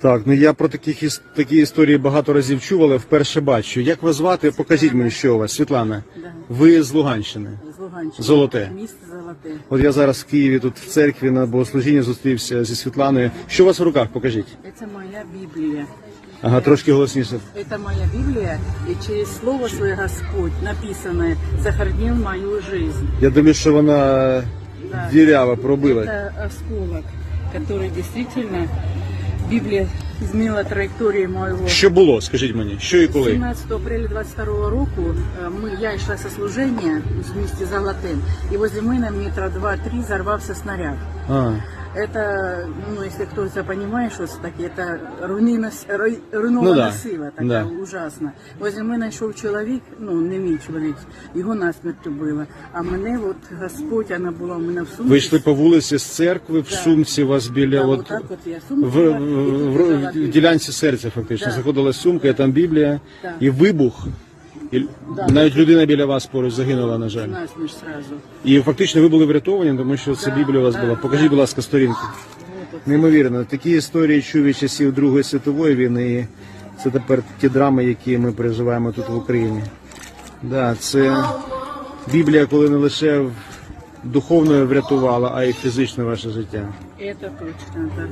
Так, ну я про таких такі історії багато разів чув, але вперше бачу. Як вас звати? Покажіть мені, що у вас, Світлана. Да. Ви з Луганщини. З Луганщини. Золоте. Місто Золоте. От я зараз в Києві тут в церкві на богослужінні зустрівся зі Світланою. Що у вас в руках? Покажіть. Це моя Біблія. Ага, трошки голосніше. Это моя Библия, и через Слово Свое Господь написанное сохранил мою жизнь. Я думаю, що вона Да. дірява пробила. Это осколок, который действительно Библия изменила траекторию моего. Що було? Скажіть мені, що і коли? 17 апреля 22 року э, мы, я шла со служения вместе за Латен, и возле мына метра два-три взорвался снаряд. А, Это, ну, если кто-то понимает, что это таки, это руйнина, руй- руйнована Ну да, сила, така да. ужасна. Возле мене йшов чоловік, ну не мій чоловік, його насмерть було. А мене от Господь, вона була у мене в сумці. ви йшли по вулиці з церкви, в сумці у вас біля Да, от, отак от я в, сумку в, була, і в, тут в, лежала в Біблія. ділянці серця, фактично. Да. Заходила сумка, і там Біблія, Да. і вибух. І навіть людина біля вас поруч загинула, на жаль. Сразу. І фактично ви були врятовані, тому що це Біблія у вас була. Покажіть, будь ласка, сторінки. Вот, от. Неймовірно, такі історії чув від часів Другої світової війни. І це тепер ті драми, які ми переживаємо тут в Україні. Да, це Біблія, коли не лише духовно врятувала, а й фізично ваше життя. Точно, так.